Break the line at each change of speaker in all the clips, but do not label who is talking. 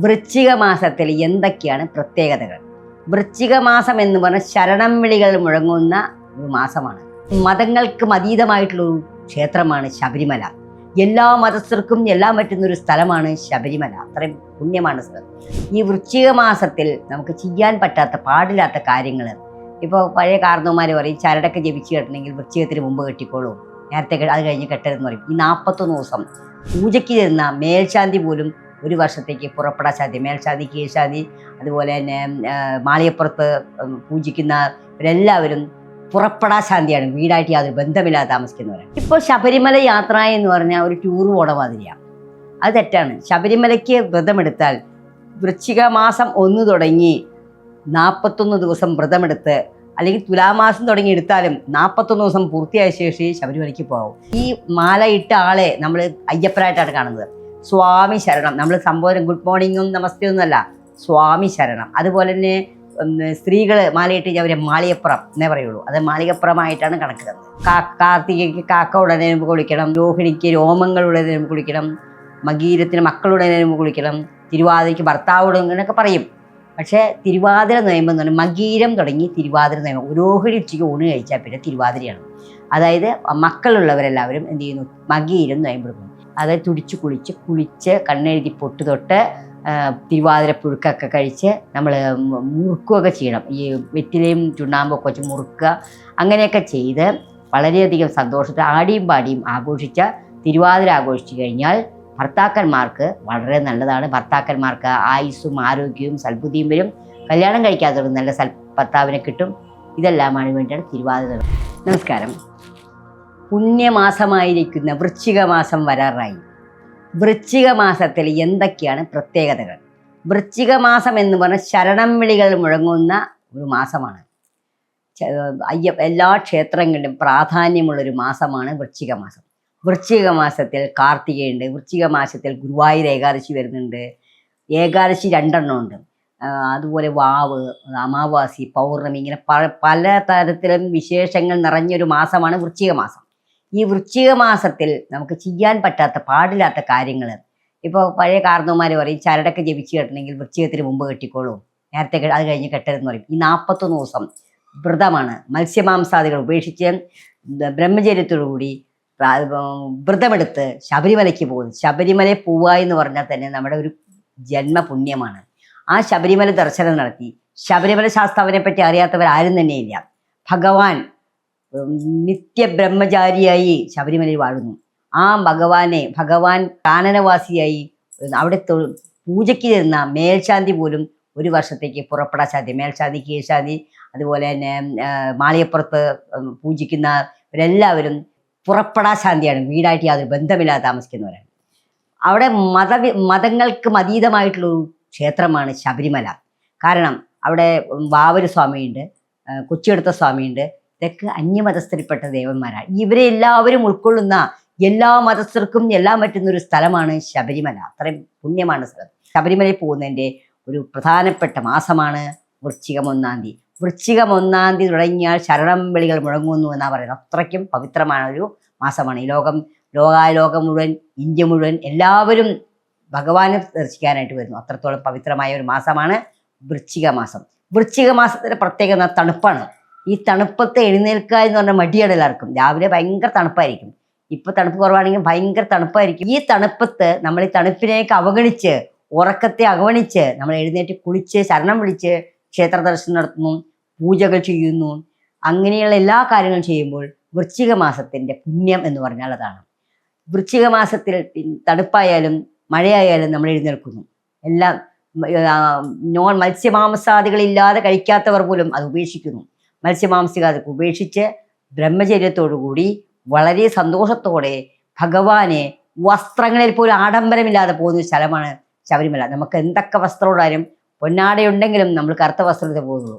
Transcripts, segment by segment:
വൃശ്ചിക മാസത്തിൽ എന്തൊക്കെയാണ് പ്രത്യേകതകൾ? വൃശ്ചിക മാസം എന്ന് പറഞ്ഞാൽ ശരണം വിളികൾ മുഴങ്ങുന്ന ഒരു മാസമാണ്. മതങ്ങൾക്കും അതീതമായിട്ടുള്ള ഒരു ക്ഷേത്രമാണ് ശബരിമല. എല്ലാ മതസ്ഥർക്കും എല്ലാം പറ്റുന്ന ഒരു സ്ഥലമാണ് ശബരിമല. അത്രയും പുണ്യമാണ് സ്ഥലം. ഈ വൃശ്ചിക മാസത്തിൽ നമുക്ക് ചെയ്യാൻ പറ്റാത്ത പാടില്ലാത്ത കാര്യങ്ങൾ. ഇപ്പോൾ പഴയ കാർന്നവന്മാർ പറയും ചരടൊക്കെ ജപിച്ച് കെട്ടണമെങ്കിൽ വൃശ്ചികത്തിന് മുമ്പ് കെട്ടിക്കോളൂ. നേരത്തെ അത് കഴിഞ്ഞ് കെട്ടരുതെന്ന് പറയും. ഈ നാൽപ്പത്തൊന്ന് ദിവസം പൂജയ്ക്ക് തരുന്ന മേൽശാന്തി പോലും ഒരു വർഷത്തേക്ക് പുറപ്പെടാൻ സാധ്യത മേൽശാന്തി കീഴ്ശാന്തി അതുപോലെ തന്നെ മാളിയപ്പുറത്ത് പൂജിക്കുന്ന ഇവരെല്ലാവരും പുറപ്പെടാ ശാന്തിയാണ് വീടായിട്ട് യാതൊരു ബന്ധമില്ലാതെ താമസിക്കുന്നവരാണ്. ഇപ്പോൾ ശബരിമല യാത്ര എന്ന് പറഞ്ഞാൽ ഒരു ടൂർ പോണ മാതിരിയാണ് അത് തെറ്റാണ്. ശബരിമലയ്ക്ക് വ്രതമെടുത്താൽ വൃശ്ചിക മാസം ഒന്ന് തുടങ്ങി നാൽപ്പത്തൊന്ന് ദിവസം വ്രതമെടുത്ത് അല്ലെങ്കിൽ തുലാമാസം തുടങ്ങി എടുത്താലും നാൽപ്പത്തൊന്ന് ദിവസം പൂർത്തിയായ ശേഷി ശബരിമലയ്ക്ക് പോകും ഈ മാല ഇട്ട ആളെ നമ്മൾ അയ്യപ്പനായിട്ടാണ് കാണുന്നത്. സ്വാമി ശരണം. നമ്മൾ സംബോധന ഗുഡ് മോർണിംഗും നമസ്തേ ഒന്നുമല്ല. സ്വാമി ശരണം. അതുപോലെ തന്നെ സ്ത്രീകൾ മാലയിട്ട് അവരെ മാളികപ്പുറം എന്നേ പറയുള്ളൂ. അത് മാളികപ്പുറമായിട്ടാണ് കണക്കുന്നത് കാ- കാർത്തികയ്ക്ക് കാക്ക ഉടനെ മുമ്പ് കുളിക്കണം. രോഹിണിക്ക് രോമങ്ങൾ നിലമ്പ് കുളിക്കണം. മകീരത്തിന് നിലമ്പ് കുളിക്കണം. തിരുവാതിരയ്ക്ക് ഭർത്താവ് എന്നൊക്കെ പറയും. പക്ഷേ തിരുവാതിര നിയമം എന്ന് പറഞ്ഞാൽ മകീരം തുടങ്ങി തിരുവാതിര നിയമം രോഹിണി ഉച്ചയ്ക്ക് ഊണ് കഴിച്ചാൽ പിന്നെ തിരുവാതിരയാണ്. അതായത് മക്കളുള്ളവരെല്ലാവരും എന്ത് ചെയ്യുന്നു? മകീരം നൊയമ്പെടുക്കുന്നു അതായത് തുടിച്ച് കുളിച്ച് കുളിച്ച് കണ്ണെഴുതി പൊട്ട് തൊട്ട് തിരുവാതിര പുഴുക്കൊക്കെ കഴിച്ച് നമ്മൾ മുറുക്കുകയൊക്കെ ചെയ്യണം. ഈ വെറ്റിലയും ചുണ്ണാമ്പൊക്കെ വെച്ച് മുറുക്കുക. അങ്ങനെയൊക്കെ ചെയ്ത് വളരെയധികം സന്തോഷത്തിൽ ആടിയും പാടിയും ആഘോഷിച്ച തിരുവാതിര ആഘോഷിച്ചു കഴിഞ്ഞാൽ ഭർത്താക്കന്മാർക്ക് വളരെ നല്ലതാണ്. ഭർത്താക്കന്മാർക്ക് ആയുസ്സും ആരോഗ്യവും സൽബുദ്ധിയും വരും. കല്യാണം കഴിക്കാത്തവർക്ക് നല്ല സൽ ഭർത്താവിനെ കിട്ടും. ഇതെല്ലാമാണ് വേണ്ടിയാണ് തിരുവാതിര. നമസ്കാരം. പുണ്യമാസമായിരിക്കുന്ന വൃശ്ചിക മാസം വരാറായി. വൃശ്ചിക മാസത്തിൽ എന്തൊക്കെയാണ് പ്രത്യേകതകൾ? വൃശ്ചിക മാസം എന്ന് പറഞ്ഞാൽ ശരണം വിളികൾ മുഴങ്ങുന്ന ഒരു മാസമാണ്. അയ്യ എല്ലാ ക്ഷേത്രങ്ങളിലും പ്രാധാന്യമുള്ളൊരു മാസമാണ് വൃശ്ചിക മാസം വൃശ്ചിക മാസത്തിൽ കാർത്തികയുണ്ട് വൃശ്ചിക മാസത്തിൽ ഗുരുവായൂർ ഏകാദശി വരുന്നുണ്ട് ഏകാദശി രണ്ടെണ്ണം ഉണ്ട്. അതുപോലെ വാവ് അമാവാസി പൗർണമി ഇങ്ങനെ പല പല തരത്തിലും വിശേഷങ്ങൾ നിറഞ്ഞൊരു മാസമാണ് വൃശ്ചിക മാസം ഈ വൃശ്ചിക മാസത്തിൽ നമുക്ക് ചെയ്യാൻ പറ്റാത്ത പാടില്ലാത്ത കാര്യങ്ങൾ ഇപ്പോൾ പഴയ കാർന്നവന്മാർ പറയും ചരടൊക്കെ ജപിച്ച് കെട്ടണമെങ്കിൽ വൃശ്ചികത്തിന് മുമ്പ് കെട്ടിക്കോളൂ. നേരത്തെ അത് കഴിഞ്ഞ് കെട്ടരുതെന്ന് പറയും. ഈ നാൽപ്പത്തൊന്ന് ദിവസം വ്രതമാണ്. മത്സ്യമാംസാദികൾ ഉപേക്ഷിച്ച് ബ്രഹ്മചര്യത്തോടുകൂടി വ്രതമെടുത്ത് ശബരിമലയ്ക്ക് പോകുന്നു. ശബരിമല പോവുക എന്ന് പറഞ്ഞാൽ തന്നെ നമ്മുടെ ഒരു ജന്മപുണ്യമാണ്. ആ ശബരിമല ദർശനം നടത്തി ശബരിമല ശാസ്താവിനെ പറ്റി അറിയാത്തവർ ആരും തന്നെയില്ല. ഭഗവാൻ നിത്യബ്രഹ്മചാരിയായി ശബരിമലയിൽ വാഴുന്നു. ആ ഭഗവാനെ ഭഗവാൻ കാനനവാസിയായി അവിടെ പൂജയ്ക്ക് തരുന്ന മേൽശാന്തി പോലും ഒരു വർഷത്തേക്ക് പുറപ്പെടാൻ സാധ്യത. മേൽശാന്തി കീഴ്ശാന്തി അതുപോലെ തന്നെ മാളിയപ്പുറത്ത് മാളികപ്പുറത്ത് ഉം, പൂജിക്കുന്ന ഇവരെല്ലാവരും പുറപ്പെടാ ശാന്തിയാണ് വീടായിട്ട് യാതൊരു ബന്ധമില്ലാതെ താമസിക്കുന്നവരാണ്. അവിടെ മത മതങ്ങൾക്ക് അതീതമായിട്ടുള്ള ഒരു ക്ഷേത്രമാണ് ശബരിമല. കാരണം അവിടെ വാവര് സ്വാമിയുണ്ട് കൊച്ചിയെടുത്ത സ്വാമിയുണ്ട് ഇതൊക്കെ അന്യമതസ്ഥരിൽപ്പെട്ട ദേവന്മാരാണ് ഇവരെ എല്ലാവരും ഉൾക്കൊള്ളുന്ന എല്ലാ മതസ്ഥർക്കും എല്ലാം പറ്റുന്ന ഒരു സ്ഥലമാണ് ശബരിമല. അത്രയും പുണ്യമാണ് സ്ഥലം. ശബരിമലയിൽ പോകുന്നതിന്റെ ഒരു പ്രധാനപ്പെട്ട മാസമാണ് വൃശ്ചികം ഒന്നാം തീയതി. വൃശ്ചികം ഒന്നാം തീയതി തുടങ്ങിയാൽ ശരണം വിളികൾ മുഴങ്ങുന്നു എന്നാണ് പറയുന്നത്. അത്രയ്ക്കും പവിത്രമായ ഒരു മാസമാണ്. ഈ ലോകം ലോകാലോകം മുഴുവൻ ഇന്ത്യ മുഴുവൻ എല്ലാവരും ഭഗവാനെ ദർശിക്കാനായിട്ട് വരുന്നു. അത്രത്തോളം പവിത്രമായ ഒരു മാസമാണ് വൃശ്ചിക മാസം. വൃശ്ചിക മാസത്തിന്റെ പ്രത്യേകത തണുപ്പാണ്. ഈ തണുപ്പത്തെ എഴുന്നേൽക്കുക എന്ന് പറഞ്ഞാൽ മടിയാണ് എല്ലാവർക്കും. രാവിലെ ഭയങ്കര തണുപ്പായിരിക്കും. ഇപ്പൊ തണുപ്പ് കുറവാണെങ്കിൽ ഭയങ്കര തണുപ്പായിരിക്കും. ഈ തണുപ്പത്ത് നമ്മൾ ഈ തണുപ്പിനെയൊക്കെ അവഗണിച്ച് ഉറക്കത്തെ അവഗണിച്ച് നമ്മൾ എഴുന്നേറ്റ് കുളിച്ച് ശരണം വിളിച്ച് ക്ഷേത്ര ദർശനം നടത്തുന്നു പൂജകൾ ചെയ്യുന്നു. അങ്ങനെയുള്ള എല്ലാ കാര്യങ്ങളും ചെയ്യുമ്പോൾ വൃശ്ചിക മാസത്തിന്റെ പുണ്യം എന്ന് പറഞ്ഞാൽ അതാണ്. വൃശ്ചിക മാസത്തിൽ തണുപ്പായാലും മഴയായാലും നമ്മൾ എഴുന്നേൽക്കുന്നു. എല്ലാം നോൺ മത്സ്യമാംസാദികളില്ലാതെ കഴിക്കാത്തവർ പോലും അത് ഉപേക്ഷിക്കുന്നു. മത്സ്യമാംസികാതെ ഉപേക്ഷിച്ച് ബ്രഹ്മചര്യത്തോടുകൂടി വളരെ സന്തോഷത്തോടെ ഭഗവാനെ വസ്ത്രങ്ങളിൽ പോലും ആഡംബരമില്ലാതെ പോകുന്ന സ്ഥലമാണ് ശബരിമല. നമുക്ക് എന്തൊക്കെ വസ്ത്രമുണ്ടായാലും പൊന്നാടയുണ്ടെങ്കിലും നമ്മൾ കറുത്ത വസ്ത്രത്തിൽ പോകുള്ളൂ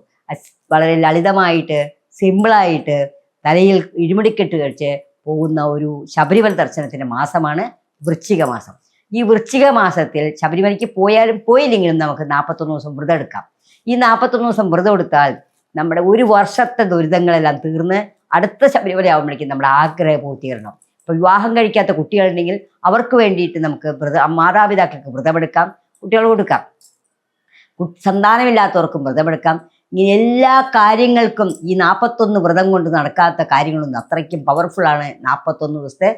വളരെ ലളിതമായിട്ട് സിമ്പിളായിട്ട് തലയിൽ ഇഴിമുടിക്കെട്ട് കഴിച്ച് പോകുന്ന ഒരു ശബരിമല ദർശനത്തിന്റെ മാസമാണ് വൃശ്ചിക മാസം. ഈ വൃശ്ചിക മാസത്തിൽ ശബരിമലയ്ക്ക് പോയാലും പോയില്ലെങ്കിലും നമുക്ക് നാൽപ്പത്തൊന്ന് ദിവസം വ്രതം എടുക്കാം. ഈ നാൽപ്പത്തൊന്ന് ദിവസം വ്രതം എടുത്താൽ നമ്മുടെ ഒരു വർഷത്തെ ദുരിതങ്ങളെല്ലാം തീർന്ന് അടുത്ത ശബരിമല ആകുമ്പോഴേക്കും നമ്മുടെ ആഗ്രഹം പൂർത്തീകരണം. ഇപ്പൊ വിവാഹം കഴിക്കാത്ത കുട്ടികളുണ്ടെങ്കിൽ അവർക്ക് വേണ്ടിയിട്ട് നമുക്ക് വ്രത മാതാപിതാക്കൾക്ക് വ്രതമെടുക്കാം കുട്ടികൾ കൊടുക്കാം. സന്താനമില്ലാത്തവർക്കും വ്രതമെടുക്കാം. ഇങ്ങനെ എല്ലാ കാര്യങ്ങൾക്കും ഈ നാൽപ്പത്തൊന്ന് വ്രതം കൊണ്ട് നടക്കാത്ത കാര്യങ്ങളൊന്നും അത്രയ്ക്കും പവർഫുള്ളാണ് നാൽപ്പത്തൊന്ന് ദിവസത്തെ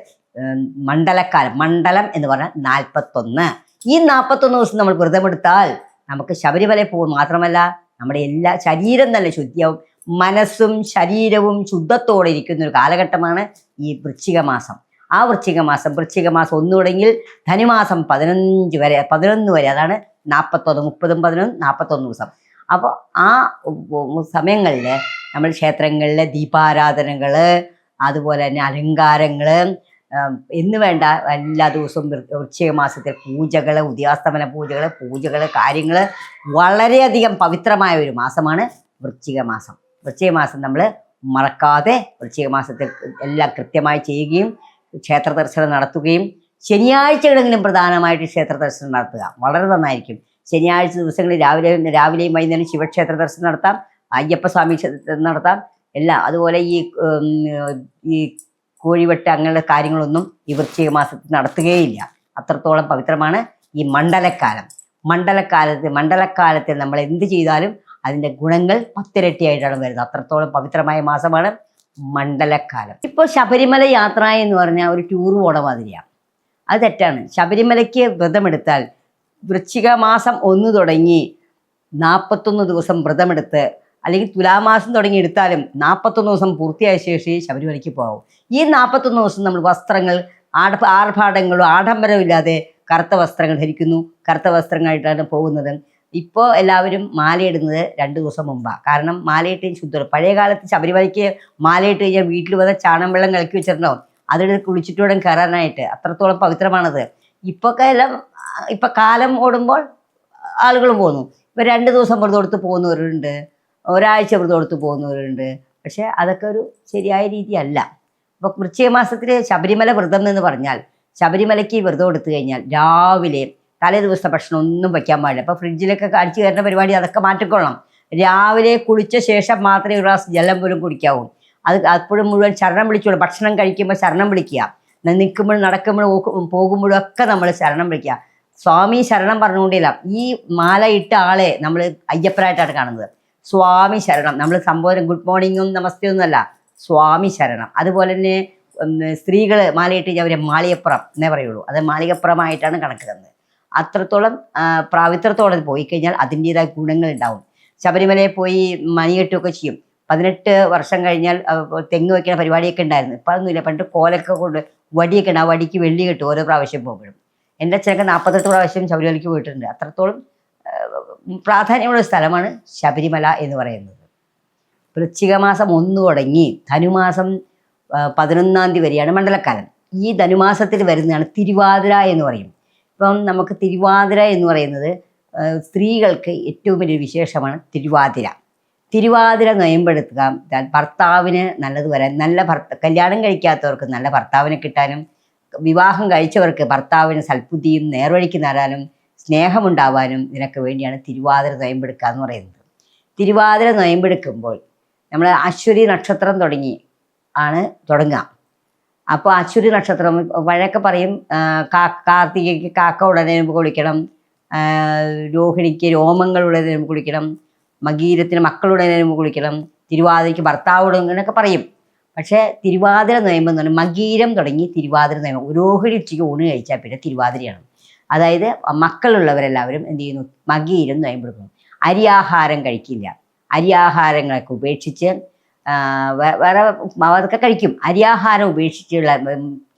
മണ്ഡലക്കാലം മണ്ഡലം എന്ന് പറഞ്ഞാൽ നാൽപ്പത്തൊന്ന് ഈ നാൽപ്പത്തൊന്ന് ദിവസം നമ്മൾ വ്രതമെടുത്താൽ നമുക്ക് ശബരിമല പോകും മാത്രമല്ല നമ്മുടെ എല്ലാ ശരീരം തന്നെ ശുദ്ധിയാവും. മനസ്സും ശരീരവും ശുദ്ധത്തോടെ ഇരിക്കുന്ന ഒരു കാലഘട്ടമാണ് ഈ വൃശ്ചിക മാസം. ആ വൃശ്ചിക മാസം വൃശ്ചിക മാസം ഒന്ന് തുടങ്ങിയിൽ ധനുമാസം പതിനഞ്ച് വരെ പതിനൊന്ന് വരെ അതാണ് നാൽപ്പത്തൊന്ന് മുപ്പതും പതിനൊന്ന് നാൽപ്പത്തൊന്ന് ദിവസം. അപ്പോൾ ആ സമയങ്ങളിൽ നമ്മൾ ക്ഷേത്രങ്ങളിലെ ദീപാരാധനകൾ അതുപോലെ തന്നെ അലങ്കാരങ്ങൾ എന്ന് വേണ്ട എല്ലാ ദിവസവും വൃശ്ചിക മാസത്തിൽ പൂജകൾ ഉദയാസ്തമന പൂജകൾ പൂജകൾ കാര്യങ്ങൾ വളരെയധികം പവിത്രമായ ഒരു മാസമാണ് വൃശ്ചിക മാസം. വൃശ്ചിക മാസം നമ്മൾ മറക്കാതെ വൃശ്ചിക മാസത്തിൽ എല്ലാം കൃത്യമായി ചെയ്യുകയും ക്ഷേത്ര ദർശനം നടത്തുകയും ശനിയാഴ്ചകളെങ്കിലും പ്രധാനമായിട്ട് ക്ഷേത്ര ദർശനം നടത്തുക. വളരെ നന്നായിരിക്കും. ശനിയാഴ്ച ദിവസങ്ങളിൽ രാവിലെ രാവിലെയും വൈകുന്നേരം ശിവക്ഷേത്ര ദർശനം നടത്താം അയ്യപ്പസ്വാമി നടത്താം. എല്ലാം അതുപോലെ ഈ ഈ കോഴിവെട്ട് അങ്ങനെയുള്ള കാര്യങ്ങളൊന്നും ഈ വൃശ്ചിക മാസത്തിൽ നടത്തുകയില്ല. അത്രത്തോളം പവിത്രമാണ് ഈ മണ്ഡലക്കാലം. മണ്ഡലക്കാലത്ത് മണ്ഡലക്കാലത്ത് നമ്മൾ എന്ത് ചെയ്താലും അതിന്റെ ഗുണങ്ങൾ പത്തിരട്ടിയായിട്ടാണ് വരുന്നത്. അത്രത്തോളം പവിത്രമായ മാസമാണ് മണ്ഡലക്കാലം. ഇപ്പോൾ ശബരിമല യാത്ര എന്ന് പറഞ്ഞാൽ ഒരു ടൂർ പോണ മാതിരിയാണ്. അത് തെറ്റാണ്. ശബരിമലയ്ക്ക് വ്രതമെടുത്താൽ വൃശ്ചിക മാസം ഒന്ന് തുടങ്ങി നാൽപ്പത്തൊന്ന് ദിവസം വ്രതമെടുത്ത് അല്ലെങ്കിൽ തുലാമാസം തുടങ്ങി എടുത്താലും നാൽപ്പത്തൊന്ന് ദിവസം പൂർത്തിയായ ശേഷം ശബരിമലയ്ക്ക് പോകും ഈ നാൽപ്പത്തൊന്ന് ദിവസം നമ്മൾ വസ്ത്രങ്ങൾ ആഡ ആർഭാടങ്ങളോ ആഡംബരവും ഇല്ലാതെ കറുത്ത വസ്ത്രങ്ങൾ ധരിക്കുന്നു. കറുത്ത വസ്ത്രങ്ങളായിട്ടാണ് പോകുന്നത്. ഇപ്പോൾ എല്ലാവരും മാലയിടുന്നത് രണ്ട് ദിവസം മുമ്പാണ് കാരണം മാലയിട്ട് ശുദ്ധമാണ് പഴയ കാലത്ത് ശബരിമലയ്ക്ക് മാലയിട്ട് കഴിഞ്ഞാൽ വീട്ടിൽ വന്ന ചാണം വെള്ളം കലക്കി വെച്ചിട്ടുണ്ടാവും അതെടുത്ത് കുളിച്ചിട്ടൂടെ കയറാനായിട്ട്. അത്രത്തോളം പവിത്രമാണത്. ഇപ്പൊക്കെ എല്ലാം ഇപ്പം കാലം ഓടുമ്പോൾ ആളുകൾ പോകുന്നു. ഇപ്പം രണ്ട് ദിവസം വെറുതെ കൊടുത്ത് പോകുന്നവരുണ്ട്. ഒരാഴ്ച വ്രതം എടുത്ത് പോകുന്നവരുണ്ട്. പക്ഷേ അതൊക്കെ ഒരു ശരിയായ രീതിയല്ല. അപ്പോൾ വൃശ്ചിക മാസത്തിൽ ശബരിമല വ്രതം എന്ന് പറഞ്ഞാൽ ശബരിമലയ്ക്ക് വ്രതം എടുത്തു കഴിഞ്ഞാൽ രാവിലെ തലേ ദിവസത്തെ ഭക്ഷണം ഒന്നും വയ്ക്കാൻ പാടില്ല. അപ്പോൾ ഫ്രിഡ്ജിലൊക്കെ കാണിച്ചു കയറുന്ന പരിപാടി അതൊക്കെ മാറ്റിക്കൊള്ളണം. രാവിലെ കുളിച്ച ശേഷം മാത്രമേ ഒരു ഗ്ലാസ് ജലം പോലും കുടിക്കാവൂ. അത് അപ്പോഴും മുഴുവൻ ശരണം വിളിച്ചോളൂ. ഭക്ഷണം കഴിക്കുമ്പോൾ ശരണം വിളിക്കുക. നിൽക്കുമ്പോഴും നടക്കുമ്പോഴും പോകുമ്പോഴും ഒക്കെ നമ്മൾ ശരണം വിളിക്കുക. സ്വാമി ശരണം പറഞ്ഞുകൊണ്ടില്ല. ഈ മാല ഇട്ട ആളെ നമ്മൾ അയ്യപ്പനായിട്ടാണ് കാണുന്നത്. സ്വാമി ശരണം. നമ്മൾ സംബോധന ഗുഡ് മോർണിംഗും നമസ്തേ ഒന്നുമല്ല സ്വാമി ശരണം. അതുപോലെ തന്നെ സ്ത്രീകൾ മാലയിട്ട് അവരെ മാളികപ്പുറം എന്നേ പറയുള്ളൂ. അത് മാളികപ്പുറമായിട്ടാണ് കണക്കിടുന്നത് അത്രത്തോളം പ്രാവിത്രത്തോളം പോയി കഴിഞ്ഞാൽ അതിന്റെതായ ഗുണങ്ങൾ ഉണ്ടാവും. ശബരിമലയിൽ പോയി മണികെട്ടുമൊക്കെ ചെയ്യും. പതിനെട്ട് വർഷം കഴിഞ്ഞാൽ തെങ്ങ് വയ്ക്കുന്ന പരിപാടിയൊക്കെ ഉണ്ടായിരുന്നു. ഇപ്പം അതൊന്നുമില്ല. പണ്ട് കോലൊക്കെ കൊണ്ട് വടിയൊക്കെ ഉണ്ട്. ആ വടിക്ക് വെള്ളി കിട്ടും. ഓരോ പ്രാവശ്യം പോകുമ്പോഴും. എന്റെ അച്ഛനൊക്കെ നാൽപ്പത്തെട്ട് പ്രാവശ്യം ശബരിമലയ്ക്ക് പോയിട്ടുണ്ട്. അത്രത്തോളം പ്രാധാന്യമുള്ള സ്ഥലമാണ് ശബരിമല എന്ന് പറയുന്നത്. വൃശ്ചിക മാസം ഒന്ന് തുടങ്ങി ധനുമാസം പതിനൊന്നാം തീയതി വരെയാണ് മണ്ഡലക്കാലം. ഈ ധനുമാസത്തിൽ വരുന്നതാണ് തിരുവാതിര എന്ന് പറയും. ഇപ്പം നമുക്ക് തിരുവാതിര എന്ന് പറയുന്നത് സ്ത്രീകൾക്ക് ഏറ്റവും വലിയ വിശേഷമാണ് തിരുവാതിര. തിരുവാതിര നൊയമ്പെടുത്തുക ഭർത്താവിന് നല്ലത് വരാൻ നല്ല ഭർത്ത കല്യാണം കഴിക്കാത്തവർക്ക് നല്ല ഭർത്താവിനെ കിട്ടാനും വിവാഹം കഴിച്ചവർക്ക് ഭർത്താവിന് സൽബുദ്ധിയും നേർവഴിക്ക് നേടാനും സ്നേഹമുണ്ടാവാനും ഇതിനൊക്കെ വേണ്ടിയാണ് തിരുവാതിര നൊയമ്പെടുക്കുക എന്ന് പറയുന്നത്. തിരുവാതിര നൊയമ്പെടുക്കുമ്പോൾ നമ്മൾ അശ്വതി നക്ഷത്രം തുടങ്ങി ആണ് തുടങ്ങുക. അപ്പോൾ അശ്വതി നക്ഷത്രം വഴക്കെ പറയും കാർത്തികയ്ക്ക് കാക്ക ഉടനെ കുളിക്കണം രോഹിണിക്ക് രോമങ്ങൾ ഉടനെ കുളിക്കണം മകീരത്തിന് മക്കളുടെ മുമ്പ് കുളിക്കണം തിരുവാതിരയ്ക്ക് ഭർത്താവോട് എന്നൊക്കെ പറയും. പക്ഷേ തിരുവാതിര നൊയമ്പ് എന്ന് പറഞ്ഞാൽ മകീരം തുടങ്ങി തിരുവാതിര നൊയമ്പ്. രോഹിണി ഉച്ചയ്ക്ക് ഊണ് കഴിച്ചാൽ പിന്നെ തിരുവാതിരയാണ്. അതായത് മക്കളുള്ളവരെല്ലാവരും എന്ത് ചെയ്യുന്നു? മകീരം നൊയമ്പെടുക്കുന്നു അരിയാഹാരം കഴിക്കില്ല. അരിയാഹാരങ്ങളൊക്കെ ഉപേക്ഷിച്ച് വേറെ അതൊക്കെ കഴിക്കും. അരിയാഹാരം ഉപേക്ഷിച്ചുള്ള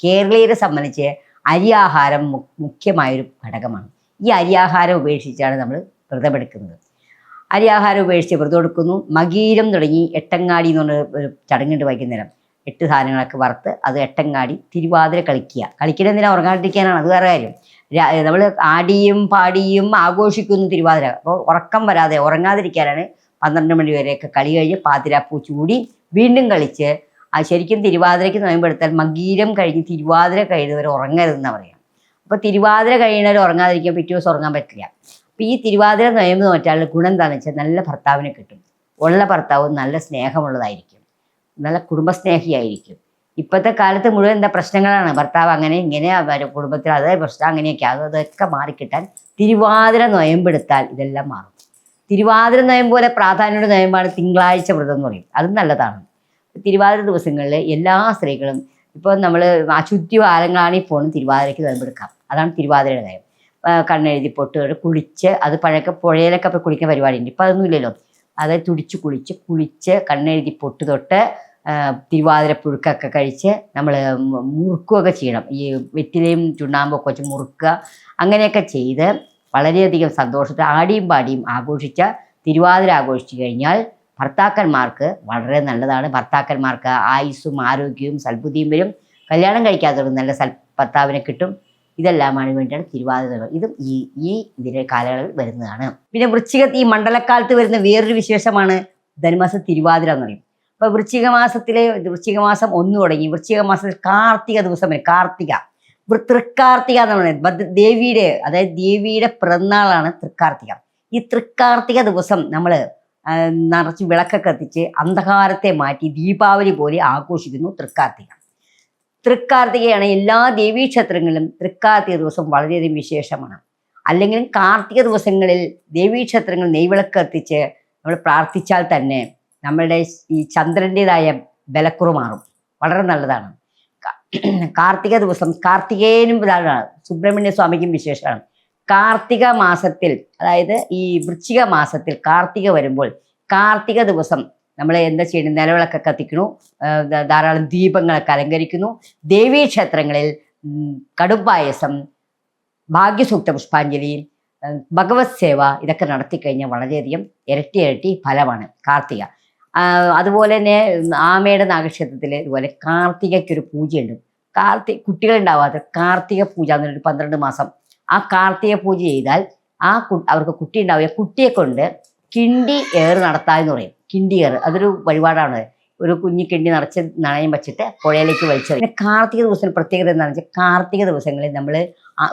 കേരളീയരെ സംബന്ധിച്ച് അരിയാഹാരം മുഖ്യമായൊരു ഘടകമാണ്. ഈ അരിയാഹാരം ഉപേക്ഷിച്ചാണ് നമ്മൾ വ്രതമെടുക്കുന്നത് അരിയാഹാരം ഉപേക്ഷിച്ച് വ്രതം എടുക്കുന്നു. മകീരം തുടങ്ങി എട്ടങ്ങാടി എന്ന് പറഞ്ഞ ഒരു ചടങ്ങുണ്ട് വൈകുന്നേരം. എട്ട് സാധനങ്ങളൊക്കെ വറുത്ത് അത് എട്ടങ്ങാടി തിരുവാതിര കളിക്കുക. കളിക്കണ എന്തിനാ? ഉറങ്ങാണ്ടിരിക്കാനാണ്. അത് വേറെ കാര്യം. നമ്മൾ ആടിയും പാടിയും ആഘോഷിക്കുന്നു തിരുവാതിര. അപ്പോൾ ഉറക്കം വരാതെ ഉറങ്ങാതിരിക്കാനാണ് പന്ത്രണ്ട് മണി വരെയൊക്കെ കളി കഴിഞ്ഞ് പാതിരാപ്പൂ ചൂടി വീണ്ടും കളിച്ച് ആ ശരിക്കും തിരുവാതിരയ്ക്ക് നോയമ്പെടുത്താൽ മകീരം കഴിഞ്ഞ് തിരുവാതിര കഴിയുന്നവർ ഉറങ്ങരുതെന്നാണ് പറയാം. അപ്പോൾ തിരുവാതിര കഴിയുന്നവർ ഉറങ്ങാതിരിക്കാൻ പിറ്റേ ദിവസം ഉറങ്ങാൻ പറ്റില്ല. അപ്പോൾ ഈ തിരുവാതിര നോയമ്പ് നോറ്റാൽ ഗുണം എന്താണെന്ന് വെച്ചാൽ നല്ല ഭർത്താവിനെ കിട്ടും. ഉള്ള ഭർത്താവ് നല്ല സ്നേഹമുള്ളതായിരിക്കും. നല്ല കുടുംബസ്നേഹിയായിരിക്കും. ഇപ്പോഴത്തെ കാലത്ത് മുഴുവൻ എന്താ പ്രശ്നങ്ങളാണ്? ഭർത്താവ് അങ്ങനെ ഇങ്ങനെ കുടുംബത്തിൽ അതേ പ്രശ്നം അങ്ങനെയൊക്കെ. അത് അതൊക്കെ മാറിക്കിട്ടാൻ തിരുവാതിര നൊയമ്പെടുത്താൽ ഇതെല്ലാം മാറും. തിരുവാതിര നയം പോലെ പ്രാധാന്യമുള്ള നൊയമ്പാണ് തിങ്കളാഴ്ച വ്രതം എന്ന് പറയും. അതും നല്ലതാണ്. തിരുവാതിര ദിവസങ്ങളിൽ എല്ലാ സ്ത്രീകളും ഇപ്പോൾ നമ്മൾ അശുദ്ധി വാരങ്ങളാണെങ്കിൽ പോകണം തിരുവാതിരയ്ക്ക് നൊയമ്പെടുക്കാം. അതാണ് തിരുവാതിരയുടെ നയം. കണ്ണെഴുതി പൊട്ട് കുളിച്ച് അത് പഴയൊക്കെ പുഴയിലൊക്കെ പോയി കുളിക്കുന്ന പരിപാടിയുണ്ട്. ഇപ്പം അതൊന്നും ഇല്ലല്ലോ. അത് തുടിച്ച് കുളിച്ച് കുളിച്ച് കണ്ണെഴുതി പൊട്ട് തൊട്ട് തിരുവാതിര പുഴുക്കൊക്കെ കഴിച്ച് നമ്മൾ മുറുക്കുകയൊക്കെ ചെയ്യണം. ഈ വെറ്റിലയും ചുണ്ണാമ്പൊക്കെ വെച്ച് മുറുക്കുക. അങ്ങനെയൊക്കെ ചെയ്ത് വളരെയധികം സന്തോഷത്തിൽ ആടിയും പാടിയും ആഘോഷിച്ച തിരുവാതിര ആഘോഷിച്ചു കഴിഞ്ഞാൽ ഭർത്താക്കന്മാർക്ക് വളരെ നല്ലതാണ്. ഭർത്താക്കന്മാർക്ക് ആയുസ്സും ആരോഗ്യവും സൽബുദ്ധിയും വരും. കല്യാണം കഴിക്കാത്തവർക്ക് നല്ല സൽ ഭർത്താവിനെ കിട്ടും. ഇതെല്ലാമാണ് വേണ്ടിയാണ് തിരുവാതിര ഇതും ഈ ഈ ഇതിലെ കാലയളവിൽ വരുന്നതാണ്. പിന്നെ വൃശ്ചിക ഈ മണ്ഡലക്കാലത്ത് വരുന്ന വേറൊരു വിശേഷമാണ് ധനുമാസം തിരുവാതിര എന്ന് പറയും. അപ്പൊ വൃശ്ചിക മാസത്തിലെ വൃശ്ചിക മാസം ഒന്ന് തുടങ്ങി. വൃശ്ചിക മാസത്തിൽ കാർത്തിക ദിവസം വരും കാർത്തിക തൃക്കാർത്തിക എന്ന് പറയുന്നത്. ദേവിയുടെ അതായത് ദേവിയുടെ പിറന്നാളാണ് തൃക്കാർത്തിക. ഈ തൃക്കാർത്തിക ദിവസം നമ്മൾ നിറച്ച് വിളക്കൊക്കെ എത്തിച്ച് അന്ധകാരത്തെ മാറ്റി ദീപാവലി പോലെ ആഘോഷിക്കുന്നു തൃക്കാർത്തിക. തൃക്കാർത്തികയാണ് എല്ലാ ദേവീക്ഷേത്രങ്ങളിലും തൃക്കാർത്തിക ദിവസം വളരെയധികം വിശേഷമാണ്. അല്ലെങ്കിലും കാർത്തിക ദിവസങ്ങളിൽ ദേവീക്ഷേത്രങ്ങൾ നെയ്വിളക്ക് എത്തിച്ച് നമ്മൾ പ്രാർത്ഥിച്ചാൽ തന്നെ നമ്മളുടെ ഈ ചന്ദ്രന്റെതായ ബലക്കുറ മാറും. വളരെ നല്ലതാണ്. കാർത്തിക ദിവസം കാർത്തികേയനും ഇതാണ് സുബ്രഹ്മണ്യ സ്വാമിക്കും വിശേഷമാണ്. കാർത്തിക മാസത്തിൽ അതായത് ഈ വൃശ്ചിക മാസത്തിൽ കാർത്തിക വരുമ്പോൾ കാർത്തിക ദിവസം നമ്മൾ എന്താ ചെയ്യുന്നത് നിലവിളക്കെ കത്തിക്കുന്നു. ധാരാളം ദീപങ്ങളൊക്കെ അലങ്കരിക്കുന്നു. ദേവീക്ഷേത്രങ്ങളിൽ ക്ഷേത്രങ്ങളിൽ കടും പായസം ഭാഗ്യസൂക്ത പുഷ്പാഞ്ജലി ഭഗവത് സേവ ഇതൊക്കെ നടത്തിക്കഴിഞ്ഞാൽ വളരെയധികം ഇരട്ടി ഇരട്ടി ഫലമാണ് കാർത്തിക. അതുപോലെ തന്നെ ആമയുടെ നാഗക്ഷേത്രത്തിൽ ഇതുപോലെ കാർത്തികയ്ക്കൊരു പൂജയുണ്ട്. കാർത്തി കുട്ടികളുണ്ടാവാത്ത കാർത്തിക പൂജ എന്നൊരു പന്ത്രണ്ട് മാസം. ആ കാർത്തിക പൂജ ചെയ്താൽ ആ അവർക്ക് കുട്ടി ഉണ്ടാവുക കുട്ടിയെ കൊണ്ട് കിണ്ടി ഏറ് നടത്താമെന്ന് പറയും. കിണ്ടി ഏറ്. അതൊരു വഴിപാടാണ്. ഒരു കുഞ്ഞു കിണ്ടി നിറച്ച് നണയം വെച്ചിട്ട് പുഴയിലേക്ക് വലിച്ചത് പിന്നെ കാർത്തിക ദിവസം പ്രത്യേകത എന്താണെന്ന് വെച്ചാൽ കാർത്തിക ദിവസങ്ങളിൽ നമ്മൾ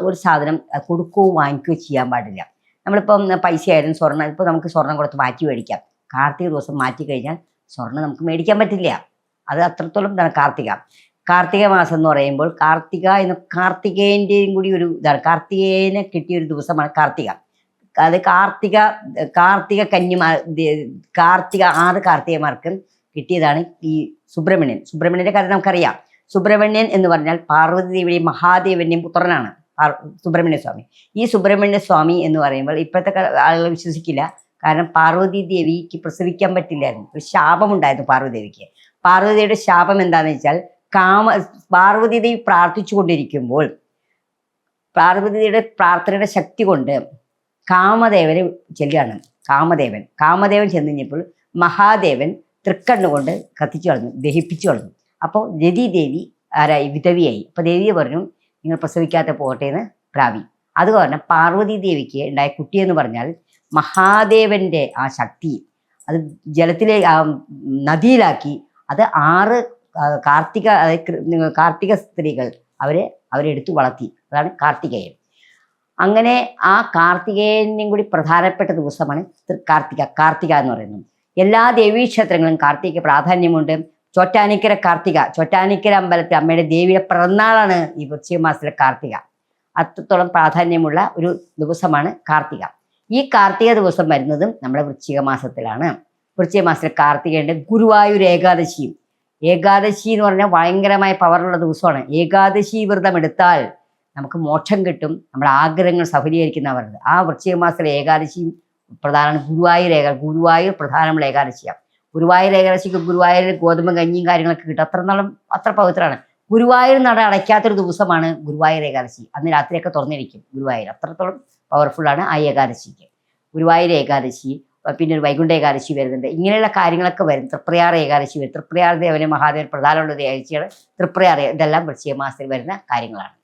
ഒരു സാധനം കൊടുക്കുകയോ വാങ്ങിക്കുകയോ ചെയ്യാൻ പാടില്ല. നമ്മളിപ്പം പൈസ ആയാലും സ്വർണം ഇപ്പോൾ നമുക്ക് സ്വർണം കൊടുത്ത് മാറ്റി മേടിക്കാം. കാർത്തിക ദിവസം മാറ്റി കഴിഞ്ഞാൽ സ്വർണം നമുക്ക് മേടിക്കാൻ പറ്റില്ല. അത് അത്രത്തോളം ഇതാണ് കാർത്തിക. കാർത്തിക മാസം എന്ന് പറയുമ്പോൾ കാർത്തിക എന്ന് കാർത്തികേന്റെയും കൂടി ഒരു ഇതാണ്. കാർത്തികേനെ കിട്ടിയ ഒരു ദിവസമാണ് കാർത്തിക. അത് കാർത്തിക കാർത്തിക കന്യമാർ കാർത്തിക ആറ് കാർത്തികമാർക്കും കിട്ടിയതാണ് ഈ സുബ്രഹ്മണ്യൻ. സുബ്രഹ്മണ്യന്റെ കാര്യം നമുക്കറിയാം. സുബ്രഹ്മണ്യൻ എന്ന് പറഞ്ഞാൽ പാർവതി ദേവിയുടെയും മഹാദേവന്റെയും പുത്രനാണ്. സുബ്രഹ്മണ്യ സ്വാമി ഈ സുബ്രഹ്മണ്യ സ്വാമി എന്ന് പറയുമ്പോൾ ഇപ്പോഴത്തെ ആളുകൾ വിശ്വസിക്കില്ല. കാരണം പാർവതി ദേവിക്ക് പ്രസവിക്കാൻ പറ്റില്ലായിരുന്നു. ഒരു ശാപമുണ്ടായിരുന്നു പാർവതി ദേവിക്ക്. പാർവതി ദേവിയുടെ ശാപം എന്താണെന്ന് വെച്ചാൽ കാമ പാർവതി ദേവി പ്രാർത്ഥിച്ചു കൊണ്ടിരിക്കുമ്പോൾ പാർവതിയുടെ പ്രാർത്ഥനയുടെ ശക്തി കൊണ്ട് കാമദേവനെ ചെല്ലുകയാണ്. കാമദേവൻ കാമദേവൻ ചെന്ന് കഴിഞ്ഞപ്പോൾ മഹാദേവൻ തൃക്കണ്ണുകൊണ്ട് കത്തിച്ചു കളഞ്ഞു ദഹിപ്പിച്ചു കളഞ്ഞു. അപ്പോൾ രതി ദേവി ആരായി? വിധവിയായി. അപ്പോൾ ദേവി പറഞ്ഞു നിങ്ങൾ പ്രസവിക്കാത്ത പോകട്ടെ എന്ന് പ്രാവി. അത് കാരണം പാർവതി ദേവിക്ക് ഉണ്ടായ കുട്ടിയെന്ന് പറഞ്ഞാൽ മഹാദേവന്റെ ആ ശക്തി അത് ജലത്തിലെ നദിയിലാക്കി അത് ആറ് കാർത്തിക അതായത് കാർത്തിക സ്ത്രീകൾ അവരെ അവരെടുത്ത് വളർത്തി. അതാണ് കാർത്തികേയൻ. അങ്ങനെ ആ കാർത്തികേയനും കൂടി പ്രധാനപ്പെട്ട ദിവസമാണ് കാർത്തിക കാർത്തിക എന്ന് പറയുന്നത്. എല്ലാ ദേവീക്ഷേത്രങ്ങളും കാർത്തിക പ്രാധാന്യമുണ്ട്. ചോറ്റാനിക്കര കാർത്തിക ചോറ്റാനിക്കര അമ്പലത്തിൽ അമ്മയുടെ ദേവിയുടെ പിറന്നാളാണ് ഈ വൃശ്ചിക മാസത്തിലെ കാർത്തിക. അത്രത്തോളം പ്രാധാന്യമുള്ള ഒരു ദിവസമാണ് കാർത്തിക. ഈ കാർത്തിക ദിവസം വരുന്നതും നമ്മുടെ വൃശ്ചിക മാസത്തിലാണ്. വൃശ്ചിക മാസത്തിൽ കാർത്തികേന്റെ ഗുരുവായൂർ ഏകാദശിയും. ഏകാദശി എന്ന് പറഞ്ഞാൽ ഭയങ്കരമായ പവറുള്ള ദിവസമാണ്. ഏകാദശി വ്രതം എടുത്താൽ നമുക്ക് മോക്ഷം കിട്ടും നമ്മുടെ ആഗ്രഹങ്ങൾ സഫലീകരിക്കുന്ന പറഞ്ഞത് ആ വൃശ്ചിക മാസത്തിലെ ഏകാദശിയും പ്രധാനമാണ് ഗുരുവായൂർ ഏക ഗുരുവായൂർ പ്രധാനമുള്ള ഏകാദശിയാണ്. ഗുരുവായൂർ ഏകാദശിക്ക് ഗുരുവായൂർ ഗോതമ്പ് കഞ്ഞിയും കാര്യങ്ങളൊക്കെ കിട്ടും. അത്ര നാളും അത്ര പവിത്രമാണ്. ഗുരുവായൂർ നട അടയ്ക്കാത്തൊരു ദിവസമാണ് ഗുരുവായൂർ ഏകാദശി. അന്ന് രാത്രിയൊക്കെ തുറന്നിരിക്കും ഗുരുവായൂർ. അത്രത്തോളം പവർഫുള്ളാണ് ആ ഏകാദശിക്ക്. ഗുരുവായൂർ ഏകാദശി പിന്നെ ഒരു വൈകുണ്ഠ ഏകാദശി വരുന്നുണ്ട്. ഇങ്ങനെയുള്ള കാര്യങ്ങളൊക്കെ വരും. തൃപ്രയാർ ഏകാദശി വരും. തൃപ്രയാർ ദേവനെ മഹാദേവൻ പ്രധാനമുള്ള ഒരു ഏകാദശിയാണ്. തൃപ്രയാർ ഇതെല്ലാം വൃശ്ചിക മാസത്തിൽ വരുന്ന കാര്യങ്ങളാണ്.